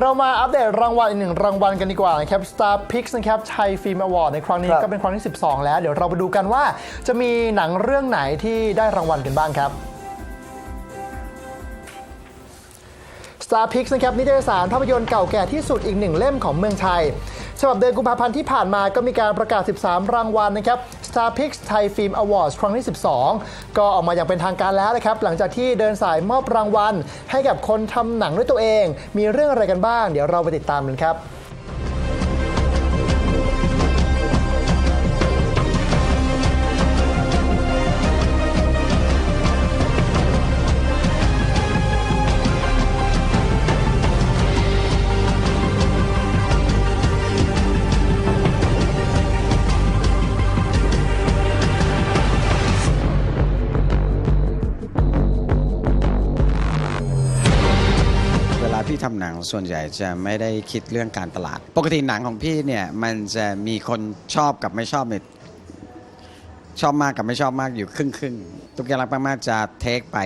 เรามาอัปเดตรางวัลอีกหนึ่งรางวัลกันดีกว่านะครับ Star Pix นะครับไทยฟิล์มอวอร์ดในครั้งนี้ครับ ก็เป็นครั้งที่ 12 แล้ว เดี๋ยวเราไปดูกันว่า จะมีหนังเรื่องไหนที่ได้รางวัลกันบ้างครับ Star Pix นะครับนิตยสารภาพยนตร์เก่าแก่ที่สุดอีกหนึ่งเล่มของเมืองไทยฉบับเดือนกุมภาพันธ์ที่ผ่านมาก็มีการประกาศ 13 รางวัลนะครับ Star Pix Thai Film Awards ครั้งที่ 12 ก็ออกมาอย่างเป็นทางการแล้วนะครับ หลังจากที่เดินสายมอบรางวัล ให้กับคนทำหนังด้วยตัวเอง มีเรื่องอะไรกันบ้าง เดี๋ยวเราไปติดตามกันครับ ส่วนใหญ่จะไม่ได้คิดเรื่องการตลาด ปกติหนังของพี่เนี่ยมันจะมีคนชอบกับไม่ชอบเนี่ยชอบมากกับไม่ชอบมากอยู่ครึ่งครึ่งๆตุกอย่าลักมากๆจะเทคไป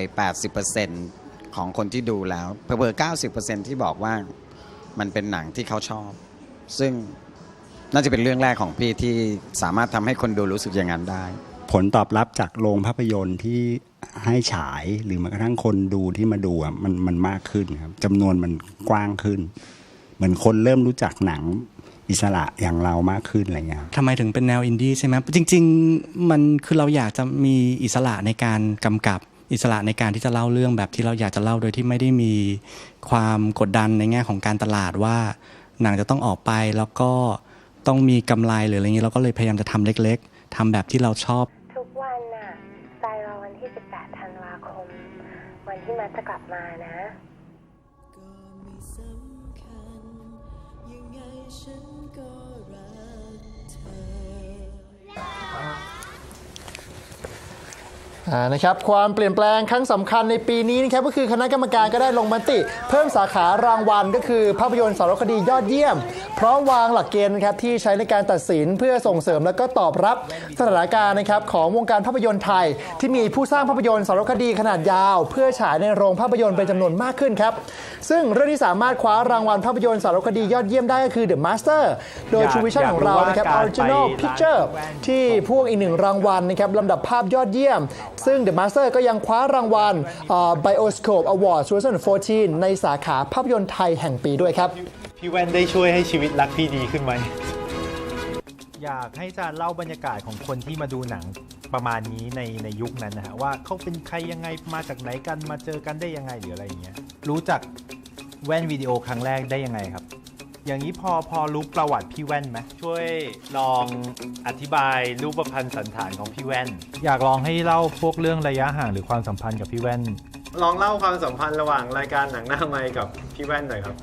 80%ของคนที่ดูแล้วเพอๆ90%ที่บอกว่ามันเป็นหนังที่เขาชอบ ซึ่งน่าจะเป็นเรื่องแรกของพี่ที่สามารถทำให้คนดูรู้สึกอย่างนั้นได้ ผลตอบรับจากโรงภาพยนตร์ที่ ให้ฉายหรือแม้กระทั่งคนดูที่มาดูอะมันมันมากขึ้นครับจำนวนมันกว้างขึ้น เหมือนคนเริ่มรู้จักหนังอิสระอย่างเรามากขึ้นอะไรเงี้ยทำไมถึงเป็นแนวอินดี้ใช่ไหมจริง ๆ มันคือเราอยากจะมีอิสระในการกำกับอิสระในการที่จะเล่าเรื่องแบบที่เราอยากจะเล่าโดยที่ไม่ได้มีความกดดันในแง่ของการตลาดว่า หนังจะต้องออกไปแล้วก็ต้องมีกำไรหรืออะไรเงี้ยเราก็เลยพยายามจะทำเล็ก ๆทำแบบที่เราชอบ วันจะกลับมานะ ก็ไม่สำคัญยังไงฉันก็รัก นะครับความเปลี่ยนแปลงครั้งสำคัญในปีนี้นะครับก็คือคณะกรรมการก็ได้ลงมติ เพิ่มสาขารางวัลก็คือภาพยนตร์สารคดียอดเยี่ยม พร้อมวางหลักเกณฑ์นะครับที่ใช้ในการตัดสินเพื่อส่งเสริมและก็ตอบรับสถานการณ์นะครับของวงการภาพยนตร์ไทย ที่มีผู้สร้างภาพยนตร์สารคดีขนาดยาว เพื่อฉายในโรงภาพยนตร์เป็นจำนวนมากขึ้นครับซึ่งเรื่องที่สามารถคว้ารางวัลภาพยนตร์สารคดียอดเยี่ยมได้ก็คือ The Master โดย True Vision ของเรานะครับ Original Picture ที่พ่วงอีกหนึ่งรางวัลนะครับลำดับภาพยอดเยี่ยมซึ่ง The Master ก็ยังคว้ารางวัลเอ่อ Bioscope Award 2014 ในสาขาภาพยนตร์ไทยแห่งปีด้วยครับ พี่แว่นได้ช่วยให้ชีวิตรักพี่ดีขึ้นไหม อยากให้จานเล่าบรรยากาศของคนที่มาดูหนังประมาณนี้ในในยุคนั้นนะฮะว่าเขาเป็นใครยังไงมาจากไหนกันมาเจอกันได้ยังไงหรืออะไรอย่างเงี้ยรู้จักแว่นวิดีโอครั้งแรกได้ยังไงครับ อย่างนี้พอพอรู้ประวัติพี่แว่นไหมช่วยลองอธิบายรูปพันธ์สันฐานของพี่แว่น อยากลองให้เล่าพวกเรื่องระยะห่างหรือความสัมพันธ์กับพี่แว่น ลองเล่าความสัมพันธ์ระหว่างรายการหนังหน้าไมค์กับพี่แว่นหน่อยครับ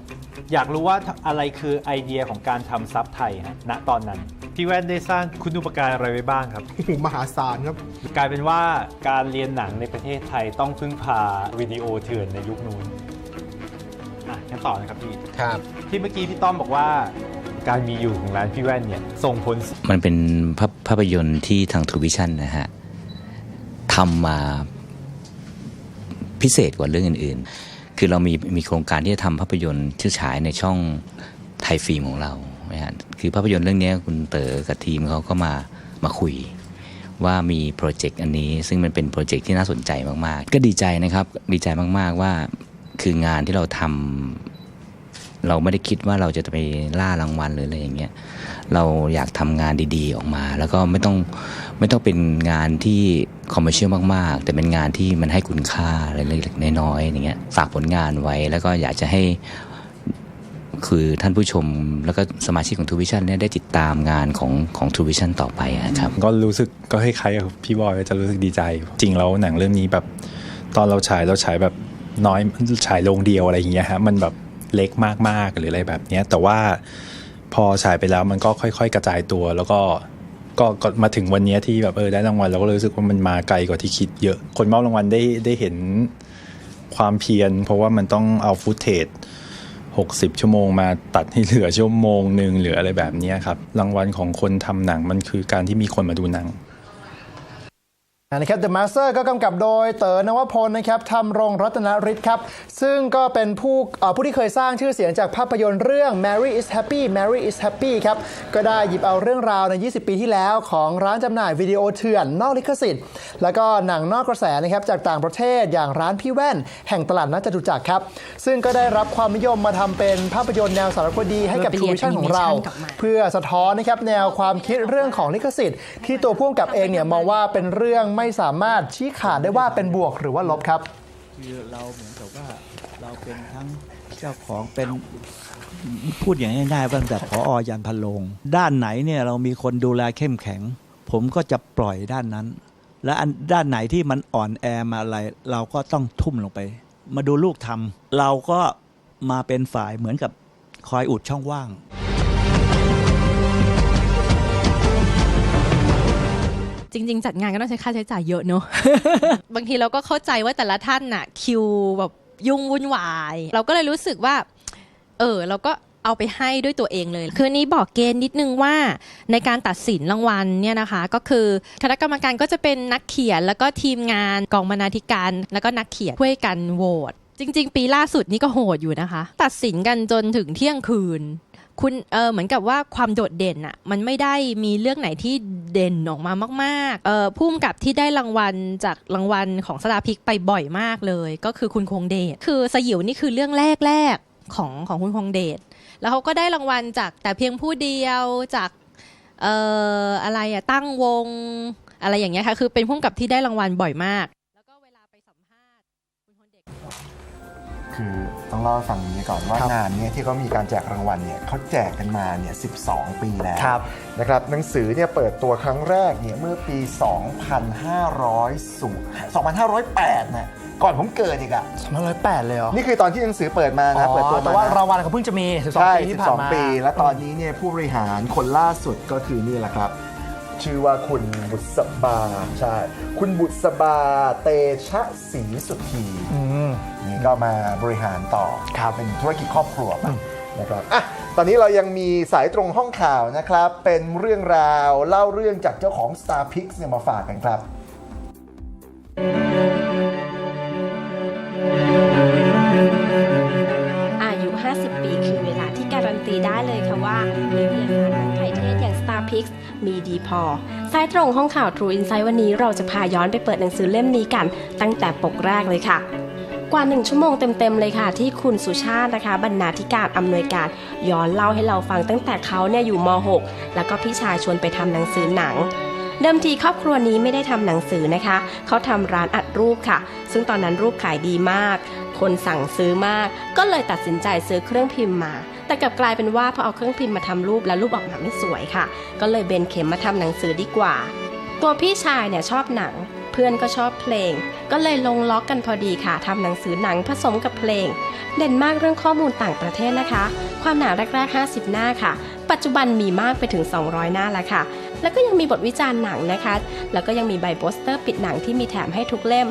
อยากรู้ว่าอะไรคือไอเดียของการทำซับไทยฮะณตอนนั้น พี่แว่นได้สร้างคุณูปการอะไรไว้บ้างครับมหาศาลครับ กลายเป็นว่าการเรียนหนังในประเทศไทยต้องพึ่งพาวิดีโอเถื่อนในยุคนู้น อะงั้นต่อนะครับพี่ ครับ ที่เมื่อกี้พี่ต้อมบอกว่าการมีอยู่ของร้านพี่แว่นเนี่ยส่งผล มันเป็นภาพภาพยนตร์ที่ทางทูวิชั่นนะฮะทำมาพิเศษกว่าเรื่องอื่น ๆ คือเรามีมีโครงการที่จะทำภาพยนตร์ที่ฉายในช่องไทยฟิล์มของเรานะฮะคือภาพยนตร์เรื่องนี้คุณเต๋อกับทีมเขาก็มามาคุยว่ามีโปรเจกต์อันนี้ซึ่งมันเป็นโปรเจกต์ที่น่าสนใจมาก ๆ ก็ดีใจนะครับ ดีใจมาก ๆ ว่า คืองานที่เราทำเราไม่ได้คิดว่าเราจะไปล่ารางวัลหรืออะไรอย่างเงี้ยเราอยากทำงานดี ๆ ออกมา แล้วก็ไม่ต้องไม่ต้องเป็นงานที่คอมเมอร์เชียลมาก ๆ แต่เป็นงานที่มันให้คุณค่าอะไรเล็กๆน้อยๆอย่างเงี้ยฝากผลงานไว้แล้วก็อยากจะให้คือท่านผู้ชมแล้วก็สมาชิกของทูวิชั่นเนี่ยได้ติดตามงานของของทูวิชั่นต่อไปครับ ก็รู้สึกก็คล้ายๆกับพี่บอยจะรู้สึกดีใจ จริงแล้วหนังเรื่องนี้แบบ ตอนเราฉายเราฉายแบบ น้อยฉายโรงเดียวอะไรอย่างเงี้ยฮะมันแบบเล็กมากๆหรืออะไรแบบเนี้ย แต่ว่าพอฉายไปแล้วมันก็ค่อย ๆ กระจายตัว แล้วก็ก็ก็มาถึงวันเนี้ยที่แบบเออได้รางวัลเราก็รู้สึกว่ามันมาไกลกว่าที่คิดเยอะ คนมอบรางวัลได้ได้เห็นความเพียร เพราะว่ามันต้องเอาฟุตเทจ60 ชั่วโมงมาตัดให้เหลือชั่วโมงหนึ่งหรืออะไรแบบเนี้ยครับ รางวัลของคนทำหนังมันคือการที่มีคนมาดูหนัง นะครับ The Master ก็กำกับโดยเต๋อนวพลนะครับทำรงรัตนฤทธิ์ครับ ซึ่งก็เป็นผู้เอ่อผู้ที่เคยสร้างชื่อเสียงจากภาพยนตร์เรื่อง Mary is Happy Mary is Happy ครับ ก็ได้หยิบเอาเรื่องราวใน 20 ปีที่แล้วของร้านจำหน่ายวิดีโอเถื่อนนอกลิขสิทธิ์ แล้วก็หนังนอกกระแสนะครับจากต่างประเทศอย่างร้านพี่แว่น แห่งตลาดนัดจตุจักรครับ ซึ่งก็ได้รับความนิยมมาทำเป็นภาพยนตร์แนวสารคดีให้กับเออไปทูเรียนวิชั่นของเรา animation กลับมาเพื่อสะท้อนนะครับแนวความคิดเรื่องของลิขสิทธิ์ ที่ตัวพ่วงกับเองเนี่ยมองว่าเป็นเรื่องไม่ไม่สามารถชี้ขาดได้ว่าเป็นบวกหรือว่าลบครับ คือเราเหมือนกับว่าเราเป็นทั้งเจ้าของเป็นพูดอย่างง่ายๆว่าตั้งแต่พออยันพันโลง ด้านไหนเนี่ยเรามีคนดูแลเข้มแข็ง ผมก็จะปล่อยด้านนั้น และอันด้านไหนที่มันอ่อนแอมาอะไร เราก็ต้องทุ่มลงไป มาดูลูกทำเราก็มาเป็นฝ่ายเหมือนกับคอยอุดช่องว่าง ริง ๆ จัดงานก็ต้องใช้ค่าใช้จ่ายเยอะเนอะบางทีเราก็เข้าใจว่าแต่ละท่านน่ะ คิวแบบยุ่งวุ่นวาย เราก็เลยรู้สึกว่า เออ เราก็เอาไปให้ด้วยตัวเองเลย คือนี้บอกเกณฑ์นิดนึงว่าในการตัดสินรางวัลเนี่ยนะคะ ก็คือคณะกรรมการก็จะเป็นนักเขียน แล้วก็ทีมงานกองบรรณาธิการ แล้วก็นักเขียนช่วยกันโหวตจริง ๆ ปีล่าสุดนี่ก็โหดอยู่นะคะ ตัดสินกันจนถึงเที่ยงคืน คุณเออเหมือนกับว่าความโดดเด่นอะมันไม่ได้มีเรื่องไหนที่เด่นออกมามากๆเออพุ่มกับที่ได้รางวัลจากรางวัลของสตาพิกไปบ่อยมากเลย ก็คือคุณคงเดชคือสยิวนี่คือเรื่องแรกๆของของคุณคงเดชแล้วเขาก็ได้รางวัลจากแต่เพียงผู้เดียวจากเอ่ออะไรอะตั้งวงอะไรอย่างเงี้ยค่ะคือเป็นพุ่มกับที่ได้รางวัลบ่อยมากคือต้องเดชคือ ล่าให้ฟังอย่างนี้ก่อนว่าครับงานเนี้ที่เขามีการแจกรางวัลเนี่ยเขาแจกกันมาเนี่ย12 ปีแล้วครับ นะครับหนังสือเนี่ยเปิดตัวครั้งแรกเนี่ยเมื่อปี 2500 2508นะก่อนผมเกิดอีกอะ2508เลยเหรอนี่คือตอนที่หนังสือเปิดมานะอ๋อเปิดตัวแต่มาว่านะรางวัลเขาเพิ่งจะมีใช่12ปีที่ผ่านมา 12 ปี และตอนนี้เนี่ยผู้บริหารคนล่าสุดก็คือนี่แหละครับ ชื่อว่าคุณบุษบาใช่คุณบุษบาเตชะศรีสุธีอืมนี่ก็มาบริหารต่อครับเป็นธุรกิจครอบครัวไปนะครับอะตอนนี้เรายังมีสายตรงห้องข่าวนะครับ เป็นเรื่องราวเล่าเรื่องจากเจ้าของ Star p i x เนี่ยมาฝากกันครับอายุ 50 ปีคือเวลาที่การันตีได้เลยค่ะว่านิตยสารหนังไทย มีดีพอสายตรงห้องข่าว True Insight วันนี้เราจะพาย้อนไปเปิดหนังสือเล่มนี้กัน ตั้งแต่ปกแรกเลยค่ะ กว่าหนึ่งชั่วโมงเต็ม ๆ เลยค่ะ ที่คุณสุชาตินะคะ บรรณาธิการอำนวยการย้อนเล่าให้เราฟังตั้งแต่เขาเนี่ยอยู่ม .6 แล้วก็พี่ชายชวนไปทำหนังสือหนังเดิมทีครอบครัวนี้ไม่ได้ทำหนังสือนะคะ เขาทำร้านอัดรูปค่ะ ซึ่งตอนนั้นรูปขายดีมาก คนสั่งซื้อมาก ก็เลยตัดสินใจซื้อเครื่องพิมพ์มา แต่กลับกลายเป็นว่าพอเอาเครื่องพิมพ์มาทำรูปแล้วรูปออกมาไม่สวยค่ะ ก็เลยเบนเข็มมาทำหนังสือดีกว่า ตัวพี่ชายเนี่ยชอบหนัง เพื่อนก็ชอบเพลง ก็เลยลงล็อกกันพอดีค่ะทำหนังสือหนังผสมกับเพลง เด่นมากเรื่องข้อมูลต่างประเทศนะคะ ความหนาแรก ๆ 50 หน้าค่ะ ปัจจุบันมีมากไปถึง 200 หน้าแล้วค่ะแล้วก็ยังมีบทวิจารณ์หนังนะคะ แล้วก็ยังมีใบโปสเตอร์ปิดหนังที่มีแถมให้ทุกเล่ม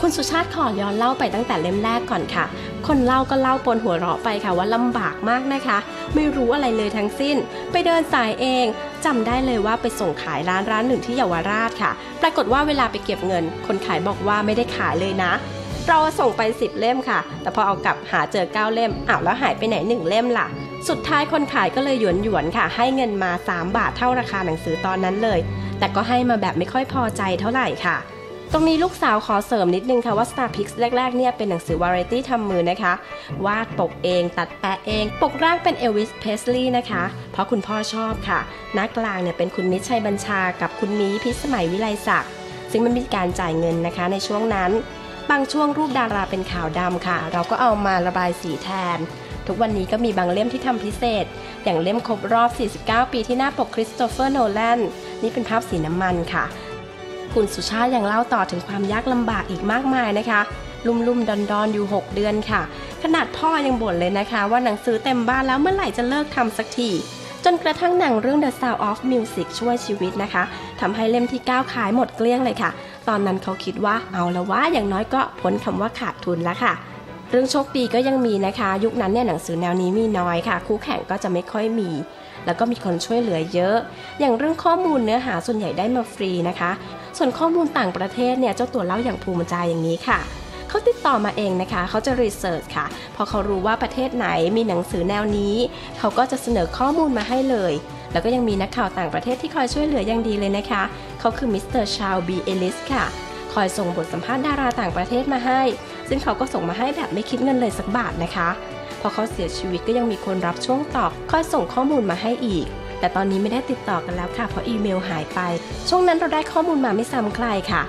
คุณสุชาติขอย้อนเล่าไปตั้งแต่เล่มแรกก่อนค่ะ คนเล่าก็เล่าปนหัวเราะไปค่ะว่าลำบากมากนะคะ ไม่รู้อะไรเลยทั้งสิ้น ไปเดินสายเองจำได้เลยว่าไปส่งขายร้านร้านหนึ่งที่เยาวราชค่ะ ปรากฏว่าเวลาไปเก็บเงิน คนขายบอกว่าไม่ได้ขายเลยนะ เราส่งไป 10 เล่มค่ะ แต่พอเอากลับหาเจอ 9 เล่มอ้าวแล้วหายไปไหน 1 เล่มล่ะ สุดท้ายคนขายก็เลยหยวนหยวนค่ะ ให้เงินมา 3 บาทเท่าราคาหนังสือตอนนั้นเลย แต่ก็ให้มาแบบไม่ค่อยพอใจเท่าไหร่ค่ะ ตรงนี้ลูกสาวขอเสริมนิดนึงค่ะว่า Star p i x แรกๆเนี่ยเป็นหนังสือวาไรตี้ทำมือนะคะ วาดปกเองตัดแปะเอง ปกแรกเป็นเอลวิสเพสลีย์นะคะ เพราะคุณพ่อชอบค่ะ หน้ากลางเนี่ยเป็นคุณมิชัยบัญชากับคุณมีพิสมัยวิไลศักดิ์ซึ่งมันมีการจ่ายเงินนะคะในช่วงนั้น บางช่วงรูปดาราเป็นขาวดำค่ะ เราก็เอามาระบายสีแทน ทุกวันนี้ก็มีบางเล่มที่ทำพิเศษ อย่างเล่มครบรอบ 49 ปีที่หน้าปกคริสโตเฟอร์โนแลนนี่เป็นภาพสีน้ำมันค่ะ คุณสุชาติยังเล่าต่อถึงความยากลำบากอีกมากมายนะคะ ลุ่มลุมดอนดอนๆอยู่ 6 เดือนค่ะ ขนาดพ่อยังบ่นเลยนะคะ ว่าหนังสือเต็มบ้านแล้วเมื่อไหร่จะเลิกทำสักทีจนกระทั่งหนังเรื่อง The Sound of Music ช่วยชีวิตนะคะทำให้เล่มที่ 9 ขายหมดเกลี้ยงเลยค่ะ ตอนนั้นเขาคิดว่าเอาละว่าอย่างน้อยก็พ้นคำว่าขาดทุนแล้วค่ะ เรื่องโชคดีก็ยังมีนะคะ ยุคนั้นเนี่ยหนังสือแนวนี้มีน้อยค่ะ คู่แข่งก็จะไม่ค่อยมี แล้วก็มีคนช่วยเหลือเยอะ อย่างเรื่องข้อมูลเนื้อหาส่วนใหญ่ได้มาฟรีนะคะ ส่วนข้อมูลต่างประเทศเนี่ยเจ้าตัวเล่าอย่างภูมิใจอย่างนี้ค่ะเขาติดต่อมาเองนะคะ เขาจะรีเสิร์ชค่ะ พอเขารู้ว่าประเทศไหนมีหนังสือแนวนี้ เขาก็จะเสนอข้อมูลมาให้เลย แล้วก็ยังมีนักข่าวต่างประเทศที่คอยช่วยเหลืออย่างดีเลยนะคะ เขาคือมิสเตอร์ชาวบีเอลิสค่ะ คอยส่งบทสัมภาษณ์ดาราต่างประเทศมาให้ ซึ่งเขาก็ส่งมาให้แบบไม่คิดเงินเลยสักบาทนะคะ พอเขาเสียชีวิตก็ยังมีคนรับช่วงต่อคอยส่งข้อมูลมาให้อีก แต่ตอนนี้ไม่ได้ติดต่อกันแล้วค่ะ เพราะอีเมลหายไป ช่วงนั้นเราได้ข้อมูลมาไม่ซ้ำใครค่ะ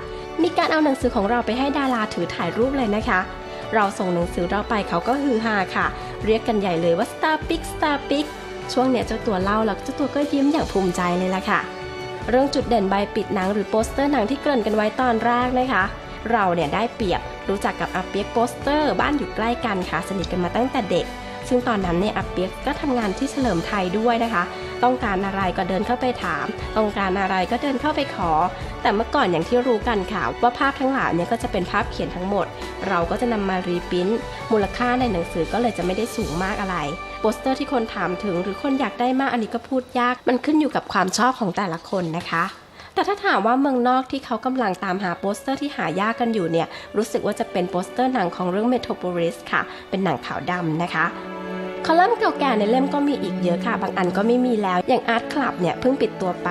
มีการเอาหนังสือของเราไปให้ดาราถือถ่ายรูปเลยนะคะ เราส่งหนังสือเราไปเขาก็ฮือฮาค่ะ เรียกกันใหญ่เลยว่า Star p i c Star p i c ช่วงเนี้ยเจ้าตัวเล่าแล้วเจ้าตัวก็ยิ้มอย่างภูมิใจเลยล่ะค่ะ เรื่องจุดเด่นใบปิดหนังหรือโปสเตอร์หนังที่เกริ่นกันไว้ตอนแรกนะคะ เราเนี่ยได้เปรียบรู้จักกับอาเปียกโปสเตอร์บ้านอยู่ใกล้กันค่ะ สนิทกันมาตั้งแต่เด็ก ซึ่งตอนนั้นเนี่ยอาเปียกก็ทำงานที่เฉลิมไทยด้วยนะคะ ต้องการอะไรก็เดินเข้าไปถาม ต้องการอะไรก็เดินเข้าไปขอ แต่เมื่อก่อนอย่างที่รู้กันค่ะว่าภาพทั้งหลายเนี่ยก็จะเป็นภาพเขียนทั้งหมด เราก็จะนำมารีปริ้นท์มูลค่าในหนังสือก็เลยจะไม่ได้สูงมากอะไรโปสเตอร์ที่คนถามถึงหรือคนอยากได้มากอันนี้ก็พูดยาก มันขึ้นอยู่กับความชอบของแต่ละคนนะคะแต่ถ้าถามว่าเมืองนอกที่เขากำลังตามหาโปสเตอร์ที่หายากกันอยู่เนี่ย รู้สึกว่าจะเป็นโปสเตอร์หนังของเรื่อง Metropolis ค่ะ เป็นหนังขาวดำนะคะ คอลัมน์เก่าแก่ในเล่มก็มีอีกเยอะค่ะ บางอันก็ไม่มีแล้ว อย่างอาร์ตคลับเนี่ยเพิ่งปิดตัวไป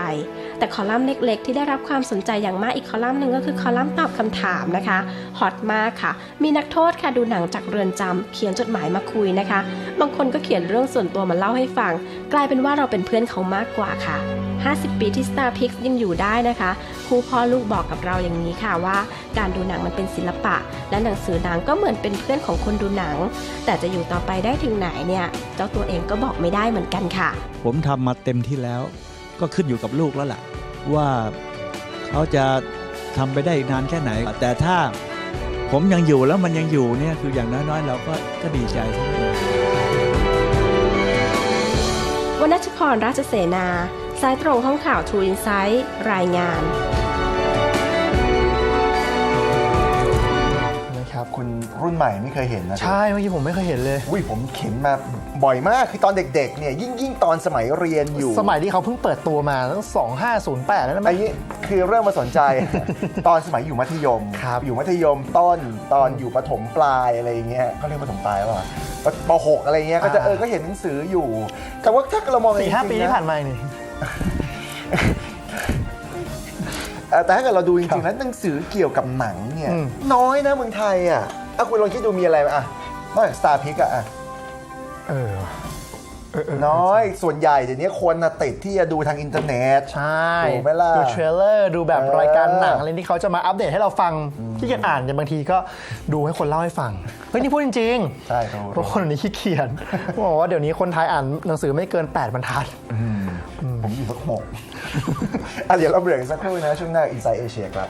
แต่คอลัมน์เล็กๆ ที่ได้รับความสนใจอย่างมากอีกคอลัมน์หนึ่งก็คือคอลัมน์ตอบคำถามนะคะ ฮอตมากค่ะ มีนักโทษค่ะดูหนังจากเรือนจำเขียนจดหมายมาคุยนะคะ บางคนก็เขียนเรื่องส่วนตัวมาเล่าให้ฟัง กลายเป็นว่าเราเป็นเพื่อนเขามากกว่าค่ะ 50 ปีที่ Star p i x ยังอยู่ได้นะคะครูพ่อลูกบอกกับเราอย่างนี้ค่ะว่า การดูหนังมันเป็นศิลปะ และหนังสือหนังก็เหมือนเป็นเพื่อนของคนดูหนัง แต่จะอยู่ต่อไปได้ถึงไหนเนี่ยเจ้าตัวเองก็บอกไม่ได้เหมือนกันค่ะ ผมทำมาเต็มที่แล้ว ก็ขึ้นอยู่กับลูกแล้วล่ะ ว่าเขาจะทำไปได้อีกนานแค่ไหน แต่ถ้าผมยังอยู่แล้วมันยังอยู่เนี่ยคืออย่างน้อยๆ เราก็ก็ดีใจเท่านั้นเองวนัชพรราชเสนา สายตรงห้องข่าว True Insight รายงานนะครับคุณรุ่นใหม่ไม่เคยเห็นนะใช่เมื่อกี้ผมไม่เคยเห็นเลย อุ้ยผมเข็นมาบ่อยมากคือตอนเด็กๆเนี่ยยิ่งยิ่งตอนสมัยเรียนอยู่ สมัยที่เขาเพิ่งเปิดตัวมาตั้ง2508 แล้วนะไอ้นี่คือเริ่มมาสนใจ ตอนสมัยอยู่มัธยมอยู่มัธยมต้นตอนอยู่ประถมปลายอะไรอย่างเงี้ยเขาเรียกประถมปลายป่ะปปหกอะไรเงี้ยก็จะอ่าเออก็เห็นหนังสืออยู่ แต่ว่าถ้าเรามองสี่ห้าจริงๆปีที่นะผ่านมานี่ เอ่อแต่ถ้าเกิดเราดูจริงๆแล้วหนังสือเกี่ยวกับหนังเนี่ย อืม น้อยนะเมืองไทยอะอะคุณลองคิดดูมีอะไรอะนอกจาก Star p i c อะอะเออน้อยส่วนใหญ่เดี๋ยวนี้คนน่ะติดที่จะดูทางอินเทอร์เน็ต ใช่ถูกไหมล่ะดูเทรลเลอร์ดูแบบเออ รายการหนังอะไรที่เขาจะมาอัปเดตให้เราฟังที่เกียจอ่านเนี่ยบางทีก็ดูให้คนเล่าให้ฟังเฮ้ยนี่พูดจริงใช่ครับๆเพราะคนเดี๋ยวนี้ขี้เกียจบอกว่าเดี๋ยวนี้คนไทยอ่านหนังสือไม่เกิน 8 บรรทัด ผมอยู่สักหกอะเดี๋ยวเราเบรกสักครู่นะช่วงหน้า Inside Asia ครับ